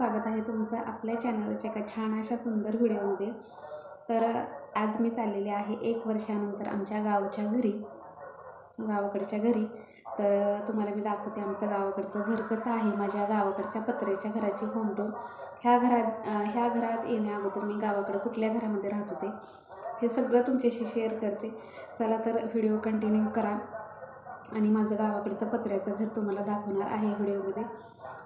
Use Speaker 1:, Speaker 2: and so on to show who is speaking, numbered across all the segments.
Speaker 1: स्वागत आहे तुमचं आपल्या चॅनलच्या एका छान अशा सुंदर व्हिडिओमध्ये. तर आज मी चाललेले आहे एक वर्षानंतर आमच्या गावच्या घरी गावाकडच्या घरी. तर तुम्हाला मी दाखवते आमचं गावाकडचं घर कसं आहे माझ्या गावाकडच्या पत्र्याच्या घराची होम टूर ह्या घरात ह्या घरात येण्या अगोदर मी गावाकडे कुठल्या घरामध्ये राहत होते हे सगळं तुमच्याशी शेअर करते. चला तर व्हिडिओ कंटिन्यू करा. आणि माझं गावाकडचं पत्र्याचं घर तुम्हाला दाखवणार आहे व्हिडिओमध्ये.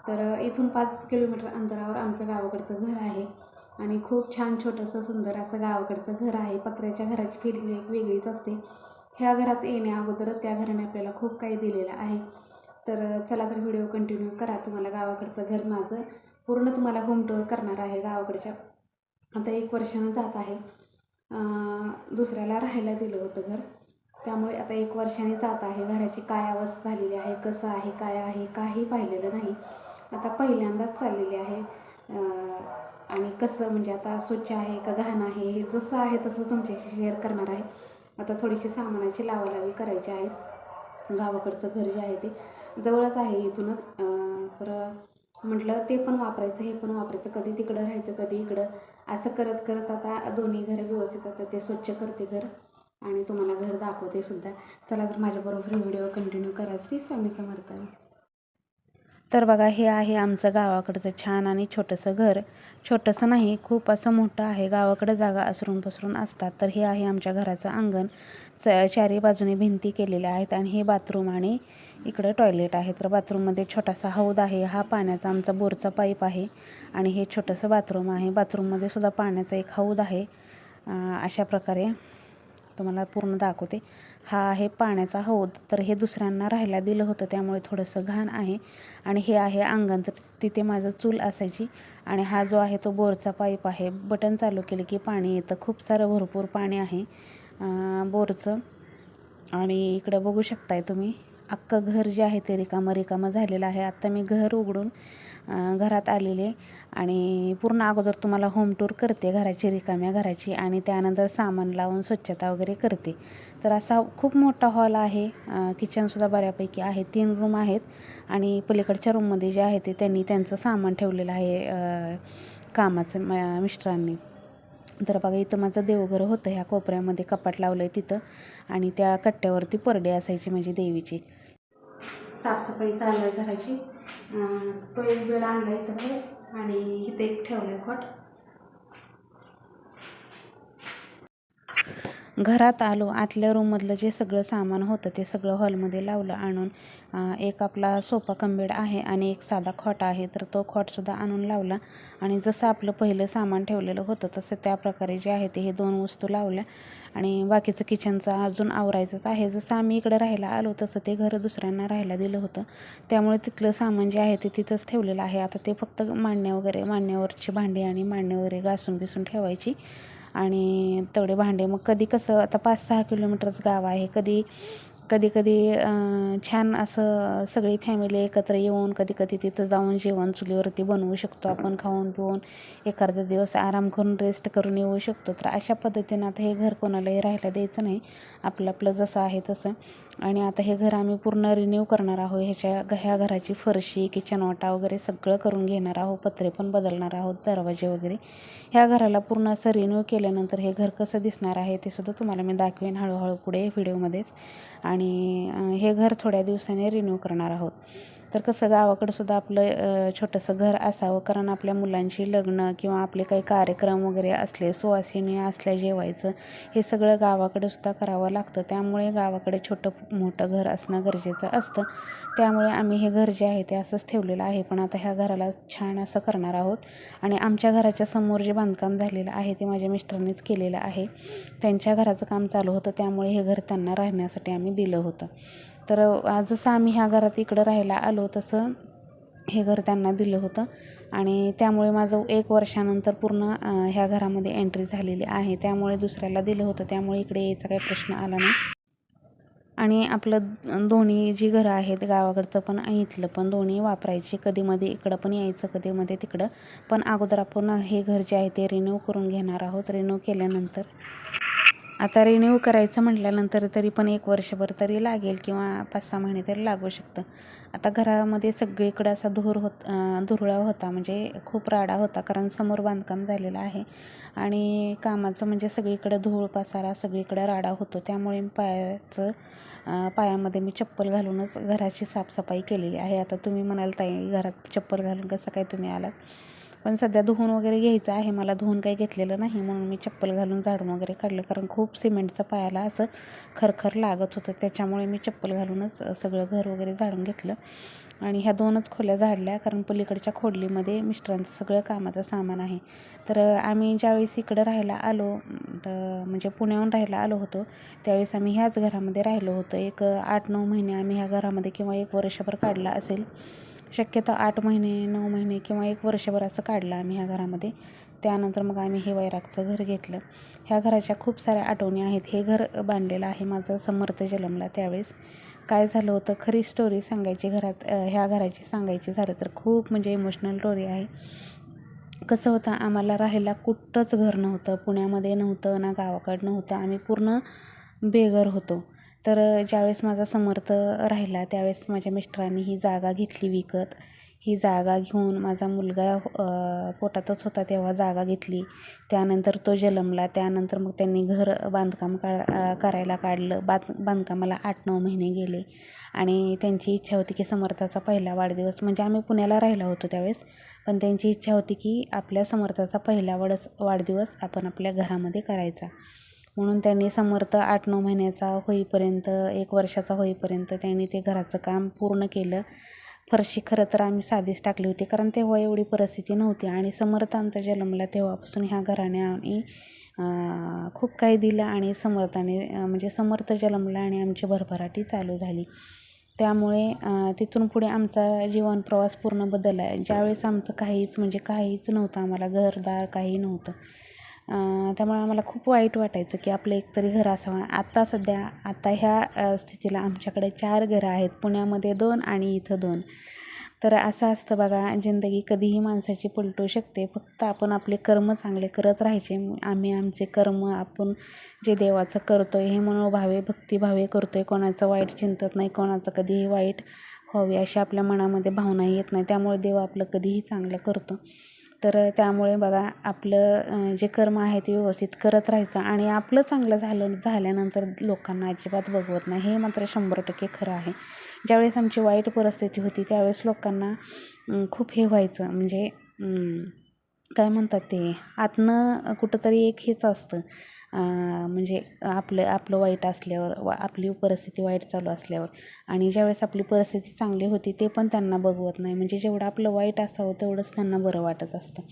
Speaker 1: तर इथून पाच किलोमीटर अंतरावर आमचं गावाकडचं घर आहे. आणि खूप छान छोटंसं सुंदर असं गावाकडचं घर आहे. पत्र्याच्या घराची फिलिंग एक वेगळीच असते. ह्या घरात येण्याअगोदर त्या घराने आपल्याला खूप काही दिलेलं आहे. तर चला तर व्हिडिओ कंटिन्यू करा. तुम्हाला गावाकडचं घर माझं पूर्ण तुम्हाला होम टूर करणार आहे गावाकडच्या. आता एक वर्षानं जात आहे. दुसऱ्याला राहायला दिलं होतं घर. त्यामुळे आता एक वर्षाने जात आहे. घराची काय अवस्था झालेली आहे? कसं आहे? काय आहे? काही पाहिलेलं नाही. आता पहिल्यांदाच चाललेली आहे. आणि कसं म्हणजे आता स्वच्छ आहे का घाण आहे हे जसं आहे तसं तुमच्याशी शेअर करणार आहे. आता थोडीशी सामानाची लावालावी करायची आहे. गावाकडचं घर जे आहे ते जवळच आहे इथूनच. तर म्हटलं ते पण वापरायचं हे पण वापरायचं. कधी तिकडं राहायचं कधी इकडं. असं करत करत आता दोन्ही घर व्यवस्थित आता ते स्वच्छ करते घर. आणि तुम्हाला घर दाखवते सुद्धा. चला तर माझ्याबरोबर व्हिडिओ कंटिन्यू करा. श्री स्वामी समर्थ. तर बघा हे आहे आमचं गावाकडचं छान आणि छोटंसं घर. छोटंसं नाही खूप असं मोठं आहे. गावाकडं जागा असरून पसरून असतात. तर हे आहे आमच्या घराचं अंगण. च चारी बाजूने भिंती केलेल्या आहेत आणि हे बाथरूम आणि इकडं टॉयलेट आहे. तर बाथरूममध्ये छोटासा हौद आहे. हा पाण्याचा आमचा बोरचा पाईप आहे आणि हे छोटंसं बाथरूम आहे. बाथरूममध्ये सुद्धा पाण्याचा एक हौद आहे. अशा प्रकारे तुम्हाला पूर्ण दाखवते. हा आहे पाण्याचा हौद. तर हे दुसऱ्यांना राहायला दिलं होतं त्यामुळे थोडंसं घाण आहे. आणि हे आहे अंगण. तर तिथे माझं चूल असायची आणि हा जो आहे तो बोरचा पाईप आहे. बटन चालू केले की पाणी येतं. खूप सारं भरपूर पाणी आहे बोरचं. आणि इकडं बघू शकताय तुम्ही अख्खं घर जे आहे ते रिकामं रिकामं झालेलं आहे. आत्ता मी घर उघडून घरात आलेले आणि पूर्ण अगोदर तुम्हाला होम टूर करते घराची रिकाम्या घराची. आणि त्यानंतर सामान लावून स्वच्छता वगैरे करते. तर असा खूप मोठा हॉल आहे. किचनसुद्धा बऱ्यापैकी आहे. तीन रूम आहेत आणि पलीकडच्या रूममध्ये जे आहे ते त्यांनी त्यांचं सामान ठेवलेलं आहे कामाचं म- मिस्टरांनी. तर बघा इथं माझं देवघर होतं. ह्या कोपऱ्यामध्ये कपाट लावलं आहे तिथं आणि त्या कट्ट्यावरती परडे असायची माझी देवीची. साफसफाई चालू आहे घराची. तो एक बेड आणला इथं आणि इथे एक ठेवलं खोट घरात आलो आतल्या रूममधलं जे सगळं सामान होतं ते सगळं हॉलमध्ये लावलं आणून एक आपला सोफा कंबेड आहे आणि एक साधा खॉट आहे तर तो खॉटसुद्धा आणून लावला. आणि जसं आपलं पहिलं सामान ठेवलेलं होतं तसं त्या प्रकारे जे आहे ते हे दोन वस्तू लावल्या. आणि बाकीचं किचनचं अजून आवरायचंच आहे. जसं आम्ही इकडं राहायला आलो तसं ते घर दुसऱ्यांना राहायला दिलं होतं. त्यामुळे तिथलं सामान जे आहे ते तिथंच ठेवलेलं आहे. आता ते फक्त मांडण्या वगैरे मांडण्यावरची भांडी आणि मांडणे वगैरे घासून बिसून ठेवायची. आणि तेवढे भांडे. मग कधी कसं आता पाच सहा किलोमीटरच गाव आहे. कधी कधीकधी छान असं सगळी फॅमिली एकत्र येऊन कधी कधी तिथं जाऊन जेवण चुलीवरती बनवू शकतो. आपण खाऊन पिऊन एखादा दिवस आराम करून रेस्ट करून येऊ शकतो. तर अशा पद्धतीनं आता हे घर कोणालाही राहायला द्यायचं नाही. आपलं आपलं जसं आहे तसं. आणि आता हे घर आम्ही पूर्ण रिन्यू करणार आहोत. ह्याच्या ह्या घराची फरशी किचन वाटा वगैरे सगळं करून घेणार आहोत. पत्रे पण बदलणार आहोत दरवाजे वगैरे. ह्या घराला पूर्ण असं रिन्यू केल्यानंतर हे घर कसं दिसणार आहे ते सुद्धा तुम्हाला मी दाखवेन हळूहळू पुढे व्हिडिओमध्येच आणि आणि हे घर थोड्या दिवसाने रिन्यू करणार आहोत. तर कसं गावाकडं सुद्धा आपलं छोटंसं घर असावं. कारण आपल्या मुलांची लग्न किंवा आपले काही कार्यक्रम वगैरे असले सुवासिनी असल्या जेवायचं हे सगळं गावाकडे सुद्धा करावं लागतं. त्यामुळे गावाकडे छोटं मोठं घर असणं गरजेचं असतं. त्यामुळे आम्ही हे घर जे आहे ते असंच ठेवलेलं आहे. पण आता ह्या घराला छान असं करणार आहोत. आणि आमच्या घराच्या समोर जे बांधकाम झालेलं आहे ते माझ्या मिस्टरनीच केलेलं आहे. त्यांच्या घराचं काम चालू होतं. त्यामुळे हे घर त्यांना राहण्यासाठी आम्ही दिलं होतं. तर जसं आम्ही ह्या घरात इकडं राहायला आलो तसं हे घर त्यांना दिलं होतं. आणि त्यामुळे माझं एक वर्षानंतर पूर्ण ह्या घरामध्ये एंट्री झालेली आहे. त्यामुळे दुसऱ्याला दिलं होतं. त्यामुळे इकडे यायचा काही प्रश्न आला नाही. आणि आपलं दोन्ही जी घरं आहेत गावाकडचं पण इथलं पण दोन्ही वापरायची. कधीमध्ये इकडं पण यायचं कधीमध्ये तिकडं. पण अगोदर आपण हे घर जे आहे ते रिन्यू करून घेणार आहोत. रिन्यू केल्यानंतर आता रिन्यू करायचं म्हटल्यानंतर तरी पण एक वर्षभर तरी लागेल किंवा पाच सहा महिने तरी लागू शकतं. आता घरामध्ये सगळीकडं असा धूर होत धुरळा होता म्हणजे खूप राडा होता कारण समोर बांधकाम झालेलं आहे. आणि कामाचं म्हणजे सगळीकडं धूळ पसारा सगळीकडं राडा होतो. त्यामुळे पायाचं पायामध्ये मी चप्पल घालूनच घराची साफसफाई केलेली आहे. आता तुम्ही म्हणाल ताई घरात चप्पल घालून कसं काय तुम्ही आलात? पण सध्या धुवून वगैरे घ्यायचं आहे. मला धुवून काही घेतलेलं नाही. म्हणून मी चप्पल घालून झाडून वगैरे काढलं. कारण खूप सिमेंटचं पायाला असं खरखर लागत होतं. त्याच्यामुळे मी चप्पल घालूनच सगळं घर वगैरे झाडून घेतलं. आणि ह्या दोनच खोल्या झाडल्या. कारण पलीकडच्या खोडलीमध्ये मिस्टरांचं सगळं कामाचं सामान आहे. तर आम्ही ज्यावेळेस इकडं राहायला आलो तर म्हणजे पुण्याहून राहायला आलो होतो त्यावेळेस आम्ही ह्याच घरामध्ये राहिलो होतो. एक आठ नऊ महिने आम्ही ह्या घरामध्ये किंवा एक वर्षभर काढला असेल. शक्यतो आठ महिने नऊ महिने किंवा एक वर्षभर असं काढलं आम्ही ह्या घरामध्ये. त्यानंतर मग आम्ही हे वैरागचं घर घेतलं. ह्या घराच्या खूप साऱ्या आठवणी आहेत. हे घर बांधलेलं आहे माझा समर्थ जन्मला त्यावेळेस. काय झालं होतं? खरी स्टोरी सांगायची घरात ह्या घराची सांगायची झालं तर खूप म्हणजे इमोशनल स्टोरी आहे. कसं होतं? आम्हाला राहायला कुठंच घर नव्हतं. पुण्यामध्ये नव्हतं ना गावाकडं नव्हतं. आम्ही पूर्ण बेघर होतो. तर ज्यावेळेस माझा समर्थ राहिला त्यावेळेस माझ्या मिस्टरांनी ही जागा घेतली विकत. ही जागा घेऊन माझा मुलगा पोटातच होता तेव्हा जागा घेतली. त्यानंतर तो जन्मला. त्यानंतर मग त्यांनी घर बांधकाम का करायला काढलं. बांध बांधकामाला आठ नऊ महिने गेले. आणि त्यांची इच्छा होती की समर्थाचा पहिला वाढदिवस म्हणजे आम्ही पुण्याला राहिला होतो त्यावेळेस पण त्यांची इच्छा होती की आपल्या समर्थाचा पहिला वडस वाढदिवस आपण आपल्या घरामध्ये करायचा. म्हणून त्यांनी समर्थ आठ नऊ महिन्याचा होईपर्यंत एक वर्षाचा होईपर्यंत त्यांनी ते घराचं काम पूर्ण केलं. फरशी खरं तर आम्ही साधीच टाकली होती कारण तेव्हा एवढी परिस्थिती नव्हती. आणि समर्थ आमचा जन्मला तेव्हापासून ह्या घराने आम्ही खूप काही दिलं आणि समर्थाने म्हणजे समर्थ जन्मला आणि आमची भरभराटी चालू झाली. त्यामुळे तिथून पुढे आमचा जीवन प्रवास पूर्ण बदलला. आहे ज्यावेळेस आमचं काहीच म्हणजे काहीच नव्हतं आम्हाला घरदार काही नव्हतं. त्यामुळे आम्हाला खूप वाईट वाटायचं की आपलं एकतरी घर असावं. आत्ता सध्या आता ह्या स्थितीला आमच्याकडे चार घरं आहेत पुण्यामध्ये दोन आणि इथं दोन. तर असं असतं बघा जिंदगी कधीही माणसाची पलटू शकते. फक्त आपण आपले कर्म चांगले करत राहायचे. आम्ही आमचे कर्म आपण जे देवाचं करतो आहे हे मनोभावे भक्तिभावे करतो आहे कोणाचं वाईट चिंतत नाही कोणाचं कधीही वाईट व्हावी अशी आपल्या मनामध्ये भावना येत नाही. त्यामुळे देव आपलं कधीही चांगलं करतो. तर त्यामुळे बघा आपलं जे कर्म आहे ते व्यवस्थित करत राहायचं आणि आपलं चांगलं झालं झाल्यानंतर लोकांना अजिबात बघवत नाही. हे मात्र शंभर टक्के खरं आहे. ज्यावेळेस आमची वाईट परिस्थिती होती त्यावेळेस लोकांना खूप हे व्हायचं. म्हणजे काय म्हणतात ते आतनं कुठंतरी एक हेच असतं. म्हणजे आपलं आपलं वाईट असल्यावर वा आपली परिस्थिती वाईट चालू असल्यावर. आणि ज्यावेळेस आपली परिस्थिती चांगली होती ते पण त्यांना बघवत नाही. म्हणजे जेवढं आपलं वाईट असावं तेवढंच त्यांना बरं वाटत असतं.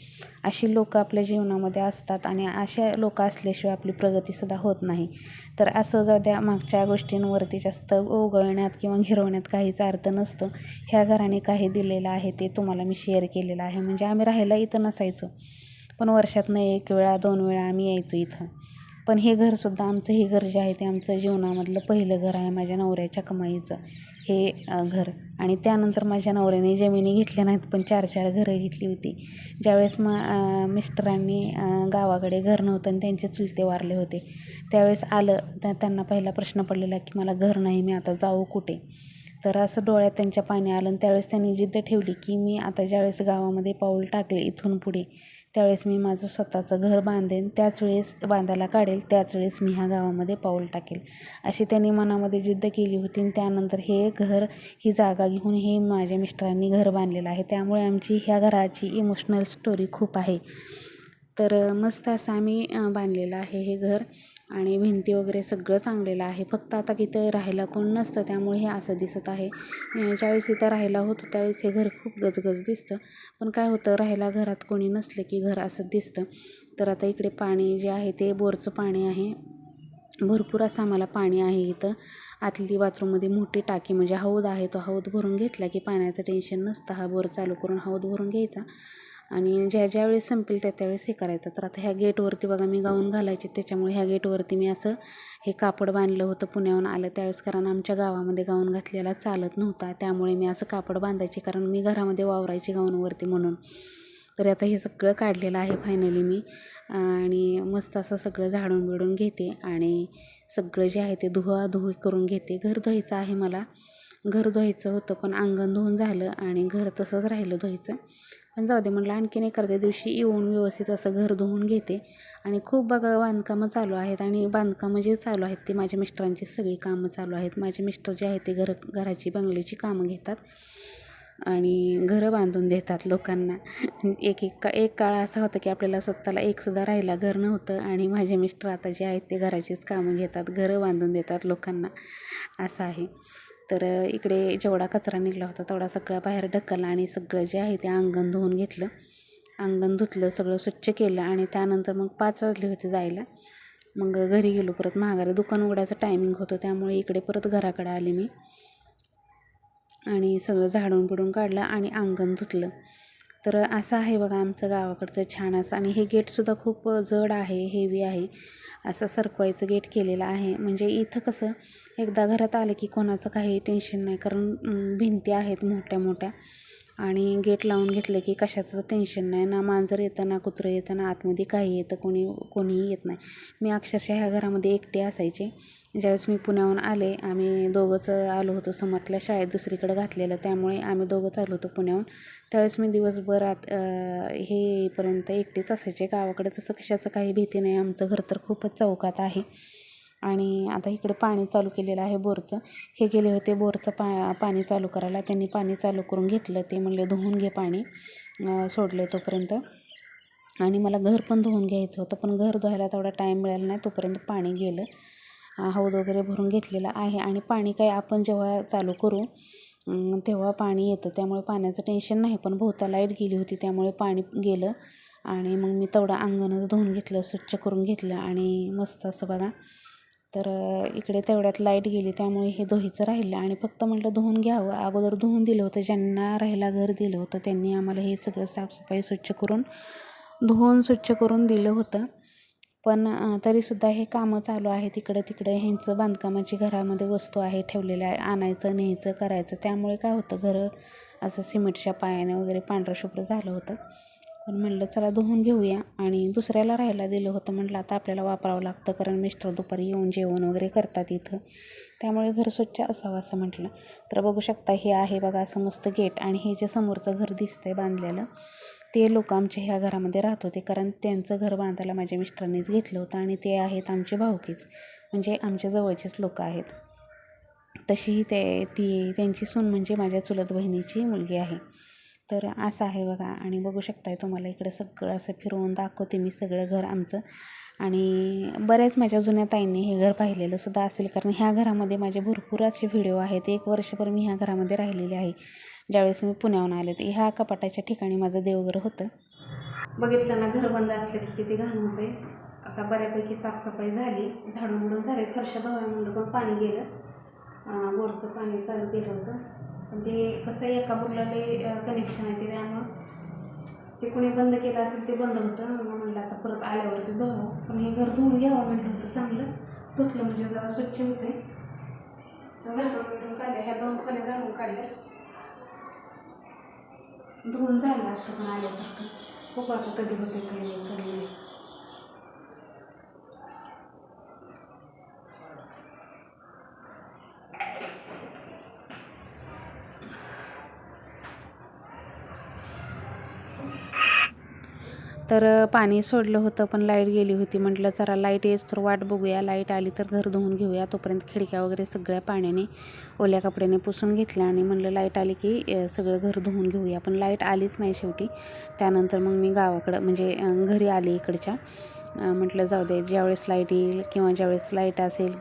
Speaker 1: अशी लोकं आपल्या जीवनामध्ये असतात आणि अशा लोक असल्याशिवाय आपली प्रगतीसुद्धा होत नाही. तर असं जाऊ द्या मागच्या गोष्टींवरती जास्त ओघळण्यात किंवा घिरवण्यात काहीच अर्थ नसतो. ह्या घराने काही दिलेलं आहे ते तुम्हाला मी शेअर केलेलं आहे. म्हणजे आम्ही राहायला इथं नसायचो. पण वर्षातनं एक वेळा दोन वेळा आम्ही यायचो इथं. पण हे घरसुद्धा आमचं हे घर जे आहे ते आमचं जीवनामधलं पहिलं घर आहे माझ्या नवऱ्याच्या कमाईचं. हे घर. आणि त्यानंतर माझ्या नवऱ्याने जमिनी घेतल्या नाहीत पण चार चार घरं घेतली होती. ज्यावेळेस मा मिस्टरांनी गावाकडे घर नव्हतं आणि त्यांचे चुलते वारले होते त्यावेळेस आलं. तर त्यांना पहिला प्रश्न पडलेला की मला घर नाही मी आता जाऊ कुठे? तर असं डोळ्यात त्यांच्या पाणी आलं आणि त्यावेळेस त्यांनी जिद्द ठेवली की मी आता ज्यावेळेस गावामध्ये पाऊल टाकले इथून पुढे त्यावेळेस मी माझं स्वतःचं घर बांधेन त्याच वेळेस बांधायला काढेल त्याच वेळेस मी ह्या गावामध्ये पाऊल टाकेल. अशी त्यांनी मनामध्ये जिद्द केली होती आणि त्यानंतर हे घर ही जागा घेऊन हे माझ्या मिस्टरांनी घर बांधलेलं आहे. त्यामुळे आमची ह्या घराची इमोशनल स्टोरी खूप आहे. तर मस्त असं आम्ही बांधलेलं आहे हे घर. आणि भिंती वगैरे सगळं चांगलेलं आहे. फक्त आता तिथं राहायला कोण नसतं त्यामुळे हे असं दिसत आहे. ज्यावेळेस इथं राहायला होतं त्यावेळेस हे घर खूप गजगज दिसतं. पण काय होतं राहायला घरात कोणी नसलं की घर असं दिसतं. तर आता इकडे पाणी जे आहे ते बोरचं पाणी आहे. भरपूर असं आम्हाला पाणी आहे इथं. आतली बाथरूममध्ये मोठी टाकी म्हणजे हौद आहे तो हौद भरून घेतला की पाण्याचं टेन्शन नसतं. हा बोर चालू करून हौद भरून घ्यायचा. आणि ज्या ज्या वेळेस संपेल त्या त्यावेळेस हे करायचं. तर आता ह्या गेटवरती बघा मी गाऊन घालायचे. त्याच्यामुळे ह्या गेटवरती मी असं हे कापड बांधलं होतं पुण्याहून आलं त्यावेळेस कारण आमच्या गावामध्ये गाऊन घातलेला चालत नव्हता. त्यामुळे मी असं कापड बांधायचे कारण मी घरामध्ये वावरायची गाऊनवरती म्हणून. तर आता हे सगळं काढलेलं आहे फायनली मी. आणि मस्त असं सगळं झाडून बिडून घेते आणि सगळं जे आहे ते धुवाधुवी करून घेते. घर धुवायचं आहे मला. घर धुवायचं होतं पण अंगण धुवून झालं आणि घर तसंच राहिलं धुवायचं. पण जाऊ दे म्हटलं आणखीन एखाद्या दिवशी येऊन व्यवस्थित असं घर धुवून घेते. आणि खूप बघा बांधकामं चालू आहेत आणि बांधकामं जे चालू आहेत ते माझ्या मिस्टरांची सगळी कामं चालू आहेत. माझे मिस्टर जे आहेत ते घर घराची बंगल्याची कामं घेतात आणि घरं बांधून देतात लोकांना. एक एक का एक काळ असा होता की आपल्याला स्वतःला एकसुद्धा राहिला घर नव्हतं आणि माझे मिस्टर आता जे आहेत ते घराचीच कामं घेतात घरं बांधून देतात लोकांना. असं आहे. तर इकडे जेवढा कचरा निघाला होता तेवढा सगळा बाहेर ढकलला आणि सगळं जे आहे ते अंगण धुवून घेतलं. अंगण धुतलं सगळं स्वच्छ केलं आणि त्यानंतर मग पाच वाजले होते जायला. मग घरी गेलो परत महागारी दुकान उघडायचं टायमिंग होतं त्यामुळे इकडे परत घराकडे आले मी. आणि सगळं झाडून बिडून काढलं आणि अंगण धुतलं. तर असं आहे बघा आमचं गावाकडचं छान असं. आणि हे गेटसुद्धा खूप जड आहे हेवी आहे. असं सरकवायचं गेट केलेलं आहे. म्हणजे इथं कसं एकदा घरात आलं की कोणाचं काही टेन्शन नाही. कारण भिंती आहेत मोठ्या मोठ्या आणि गेट लावून घेतलं की कशाचं टेन्शन नाही. ना मांजर येतं ना कुत्रं येतं ना आतमध्ये काही येतं कोणी कोणीही येत नाही. मी अक्षरशः ह्या घरामध्ये एकटे असायचे. ज्यावेळेस मी पुण्याहून आले आम्ही दोघंच आलो होतो समर्थल्या शाळेत दुसरीकडे घातलेलं. त्यामुळे आम्ही दोघंच आलो होतो पुण्याहून. त्यावेळेस मी दिवसभर आत हे येईपर्यंत एकटेच असायचे. गावाकडे तसं कशाचं काही भीती नाही. आमचं घर तर खूपच चौकात आहे. आणि आता इकडे पाणी चालू केलेलं आहे बोरचं. हे गेले होते बोरचं पा पाणी चालू करायला. त्यांनी पाणी चालू करून घेतलं. ते म्हणले धुवून घे पाणी. सोडले तोपर्यंत. आणि मला घर पण धुवून घ्यायचं होतं पण घर धुवायला तेवढा टाईम मिळाला नाही तोपर्यंत पाणी गेलं. हौद वगैरे भरून घेतलेलं आहे. आणि पाणी काय आपण जेव्हा चालू करू तेव्हा पाणी येतं. त्यामुळे पाण्याचं टेन्शन नाही पण भोवता लाइट गेली होती त्यामुळे पाणी गेलं. आणि मग मी तेवढं अंगणच धुवून घेतलं स्वच्छ करून घेतलं. आणि मस्त असं बघा तर इकडे तेवढ्यात लाइट गेली त्यामुळे हे दोहीचं राहिलं आणि फक्त म्हटलं धुवून घ्यावं. अगोदर धुवून दिलं होतं ज्यांना राहायला घर दिलं होतं त्यांनी आम्हाला हे सगळं साफसफाई स्वच्छ करून धुवून स्वच्छ करून दिलं होतं. पण तरीसुद्धा हे कामं चालू आहेत इकडं तिकडं. ह्यांचं बांधकामाची घरामध्ये वस्तू आहे ठेवलेल्या आहे आणायचं न्यायचं करायचं. त्यामुळे काय होतं घरं असं सिमेंटच्या पायाने वगैरे पांढरं शुभ्र झालं होतं. पण म्हणलं चला धुवून घेऊया. आणि दुसऱ्याला राहायला दिलं होतं. म्हटलं आता आपल्याला वापरावं लागतं कारण मिस्टर दुपारी येऊन जेवण वगैरे करतात इथं. त्यामुळे घर स्वच्छ असावं असं म्हटलं. तर बघू शकता हे आहे बघा असं मस्त गेट आणि हे जे समोरचं घर दिसतं आहे बांधलेलं ते लोक आमच्या ह्या घरामध्ये राहत होते. कारण त्यांचं घर बांधायला माझ्या मिस्टरांनीच घेतलं होतं आणि ते आहेत आमचे भाऊकीच म्हणजे आमच्या जवळचेच लोक आहेत. तशीही ते ती त्यांची सून म्हणजे माझ्या चुलत बहिणीची मुलगी आहे. तर असं आहे बघा. आणि बघू शकताय तुम्हाला इकडे सगळं असं फिरवून दाखवते मी सगळं घर आमचं. आणि बऱ्याच माझ्या जुन्या ताईंनी हे घर पाहिलेलं सुद्धा असेल. कारण ह्या घरामध्ये माझे भरपूर असे व्हिडिओ आहेत. एक वर्षभर मी ह्या घरामध्ये राहिलेले आहे. ज्यावेळेस मी पुण्याहून आले ते ह्या कपाटाच्या ठिकाणी माझं देवघर होतं. बघितलं ना घर बंद असलं की किती घाण होते आता बऱ्यापैकी साफसफाई झाली. झाडून बिडून झाले. फरशा धुवाय म्हणलं पण पाणी गेलं. बोरचं पाणी चालू केलं होतं. पण ते कसं एका बुरलाले कनेक्शन आहे ते. त्यामुळं ते कोणी बंद केलं असेल ते बंद होतं. मग म्हणलं आता परत आल्यावरती धुवावं पण हे घर धुवून घ्यावं म्हटलं होतं चांगलं. धुतलं म्हणजे जरा स्वच्छ होते झाडून काढल्या ह्या दोन खोल्या झाडून काढल्या. धुवून झालं असतं पण आल्यासारखं. खूप आता कधी होते कधी कधी नाही. तर पाणी सोडलं होतं पण लाइट गेली होती. म्हटलं जरा लाइट येस तर वाट बघूया. लाइट आली तर घर धुवून घेऊया. तोपर्यंत खिडक्या वगैरे सगळ्या पाण्याने ओल्या कपड्याने पुसून घेतल्या आणि म्हणलं लाइट आली की सगळं घर धुवून घेऊया. पण लाइट आलीच नाही शेवटी. त्यानंतर मग मी गावाकडं म्हणजे घरी आले इकडच्या. म्हटलं जाऊ दे ज्यावेळेस लाइट येईल किंवा ज्यावेळेस लाइट असेल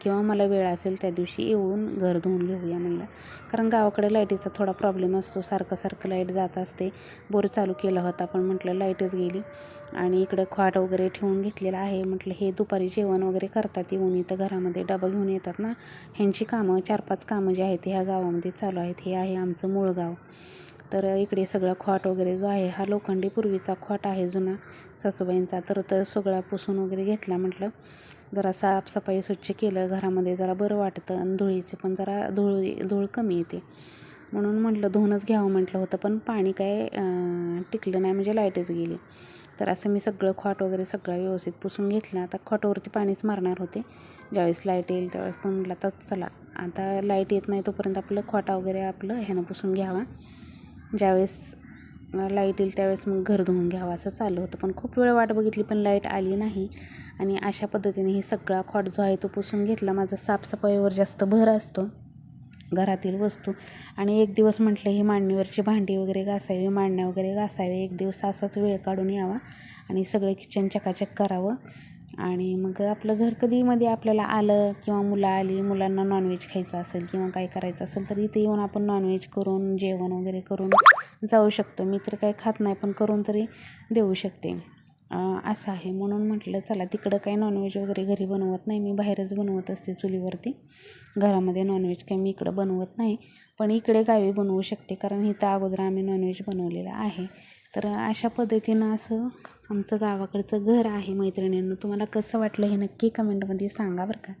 Speaker 1: किंवा मला वेळ असेल त्या दिवशी येऊन घर धुवून घेऊया म्हणलं. कारण गावाकडे लाईटीचा थोडा प्रॉब्लेम असतो सारखं सारखं लाइट जात असते. बोर चालू केला होता पण म्हटलं लाईटच गेली. आणि इकडं खाट वगैरे ठेवून घेतलेलं आहे. म्हटलं हे दुपारी जेवण वगैरे करतात येऊन इथं घरामध्ये डबा घेऊन येतात ना. ह्यांची कामं चार पाच कामं जी आहेत ह्या गावामध्ये चालू आहेत. हे आहे आमचं मूळ गाव. तर इकडे सगळा खॉट वगैरे जो आहे हा लोखंडी पूर्वीचा खॉट आहे जुना. सासूबाईंचा. तर तर सगळा पुसून वगैरे घेतला म्हटलं. जरा साफसफाई स्वच्छ केलं. घरामध्ये जरा बरं वाटतं. आणि धुळीचे पण जरा धूळ धूळ कमी येते. म्हणून म्हटलं धुवूनच घ्यावं म्हटलं होतं. पण पाणी काय टिकलं नाही. म्हणजे लाईटच गेली. तर असं मी सगळं खॉट वगैरे सगळं व्यवस्थित पुसून घेतलं. आता खॉटवरती पाणीच मारणार होते. ज्यावेळेस लाइट येईल त्यावेळेस पण म्हटलं आता चला. आता लाइट येत नाही तोपर्यंत आपलं खॉटा वगैरे आपलं ह्यानं पुसून घ्यावा. ज्यावेळेस लाइट येईल त्यावेळेस मग घर धुवून घ्यावं असं चालू होतं. पण खूप वेळ वाट बघितली पण लाइट आली नाही. आणि अशा पद्धतीने हे सगळा खॉट जो आहे तो पुसून घेतला. माझा साफसफाईवर जास्त भर असतो घरातील वस्तू. आणि एक दिवस म्हटलं ही मांडणीवरची भांडी वगैरे घासावी मांडण्या वगैरे घासावे. एक दिवस असाच वेळ काढून यावा आणि सगळं किचन चकाचक करावं. आणि मग आपलं घर कधीमध्ये आपल्याला आलं किंवा मुलं आली मुलांना नॉनव्हेज खायचं असेल किंवा काय करायचं असेल तर इथे येऊन आपण नॉनव्हेज करून जेवण वगैरे करून जाऊ शकतो. मी तर काय खात नाही पण करून तरी देऊ शकते. असं आहे. म्हणून म्हटलं चला तिकडं काही नॉनव्हेज वगैरे घरी बनवत नाही. मी बाहेरच बनवत असते चुलीवरती. घरामध्ये नॉनव्हेज काय मी इकडं बनवत नाही. पण इकडे गावी बनवू शकते कारण इथं अगोदर आम्ही नॉनव्हेज बनवलेलं आहे. तर अशा पद्धतीनं असं आमचं गावाकडचं घर आहे मैत्रिणींनो. तुम्हाला कसं वाटलं हे नक्की कमेंटमध्ये सांगा बरं का?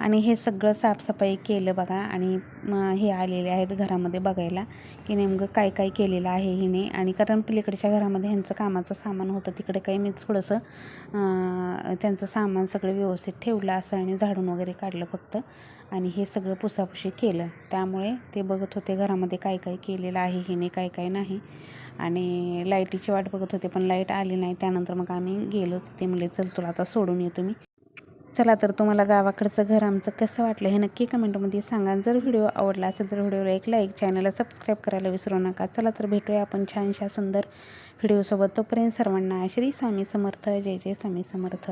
Speaker 1: आणि हे सगळं साफसफाई केलं बघा आणि हे आलेले आहेत घरामध्ये बघायला की नेमकं काय काय केलेलं आहे हिने. आणि कारण पलीकडच्या घरामध्ये ह्यांचं कामाचं सामान होतं तिकडे काही मी थोडंसं त्यांचं सामान सगळं व्यवस्थित ठेवलं असं आणि झाडून वगैरे काढलं फक्त. आणि हे सगळं पुसापुशी केलं. त्यामुळे ते बघत होते घरामध्ये काय काय केलेलं आहे हिने काय काय नाही. आणि लाईटीची वाट बघत होते पण लाइट आली नाही. त्यानंतर मग आम्ही गेलोच. ते म्हणले चल तुला आता सोडून येतो मी. चला तर तुम्हाला गावाकडचं घर आमचं कसं वाटलं हे नक्की कमेंटमध्ये सांगा. जर व्हिडिओ आवडला असेल तर व्हिडिओला एक लाईक चॅनलला सबस्क्राईब करायला विसरू नका. चला तर भेटूया आपण छानशा सुंदर व्हिडिओसोबत. तोपर्यंत सर्वांना श्री स्वामी समर्थ. जय जय स्वामी समर्थ.